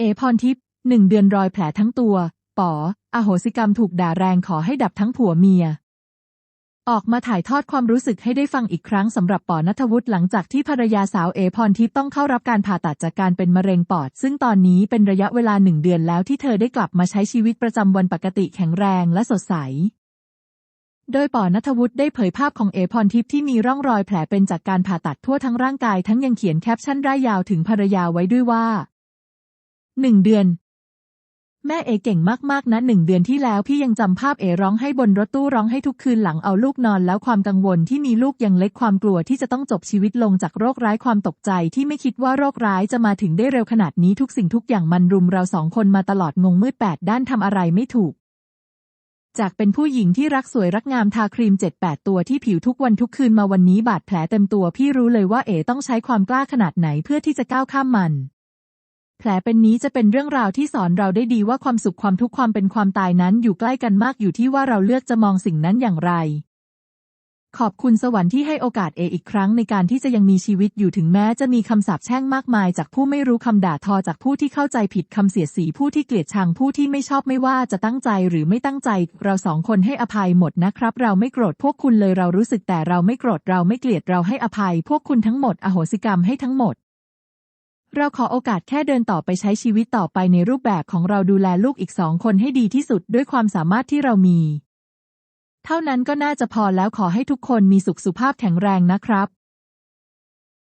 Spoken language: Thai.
เอพรทิพย์หนึ่งเดือนรอยแผลทั้งตัว ป๋อ อโหสิกรรมถูกด่าแรงขอให้ดับทั้งผัวเมีย ออกมาถ่ายทอดความรู้สึกให้ได้ฟังอีกครั้งสำหรับป๋อนัทวุฒิหลังจากที่ภรรยาสาวเอพรทิพย์ต้องเข้ารับการผ่าตัดจากการเป็นมะเร็งปอด ซึ่งตอนนี้เป็นระยะเวลาหนึ่งเดือนแล้วที่เธอได้กลับมาใช้ชีวิตประจำวันปกติแข็งแรงและสดใสโดยป๋อนัทวุฒิได้เผยภาพของเอพรทิพย์ที่มีร่องรอยแผลเป็นจากการผ่าตัดทั่วทั้งร่างกายทั้งยังเขียนแคปชั่นร่ายยาวถึงภรรยาไว้ด้วยว่า หนึ่งเดือน แม่เอเก่งมากๆนะหนึ่งเดือนที่แล้วพี่ยังจำภาพเอร้องให้บนรถตู้ร้องให้ทุกคืนหลังเอาลูกนอนแล้วความกังวลที่มีลูกยังเล็กความกลัวที่จะต้องจบชีวิตลงจากโรคร้ายความตกใจที่ไม่คิดว่าโรคร้ายจะมาถึงได้เร็วขนาดนี้ทุกสิ่งทุกอย่างมันรุมเราสองคนมาตลอดงงมืดแปดด้านทำอะไรไม่ถูกจากเป็นผู้หญิงที่รักสวยรักงามทาครีมเจ็ดแปดตัวที่ผิวทุกวันทุกคืนมาวันนี้บาดแผลเต็มตัวพี่รู้เลยว่าเอต้องใช้ความกล้าขนาดไหนเพื่อที่จะก้าวข้ามมัน แผลเป็นนี้จะเป็นเรื่องราวที่สอนเราได้ดีว่าความสุขความทุกข์ความเป็นความตายนั้นอยู่ใกล้กันมากอยู่ที่ว่าเราเลือกจะมองสิ่งนั้นอย่างไร ขอบคุณสวรรค์ที่ให้โอกาสเออีกครั้งในการที่จะยังมีชีวิตอยู่ถึงแม้จะมีคำสาปแช่งมากมายจากผู้ไม่รู้คำด่าทอจากผู้ที่เข้าใจผิดคำเสียสีผู้ที่เกลียดชังผู้ที่ไม่ชอบไม่ว่าจะตั้งใจหรือไม่ตั้งใจ เราสองคนให้อภัยหมดนะครับ เราไม่โกรธพวกคุณเลยเรารู้สึกแต่เราไม่โกรธเราไม่เกลียดเราให้อภัย พวกคุณทั้งหมดอโหสิกรรมให้ทั้งหมด เราขอโอกาสแค่เดินต่อไปใช้ชีวิตต่อไปในรูปแบบของเราดูแลลูกอีกสองคนให้ดีที่สุดด้วยความสามารถที่เรามี เท่านั้นก็น่าจะพอแล้วขอให้ทุกคนมีสุขสุภาพแข็งแรงนะครับ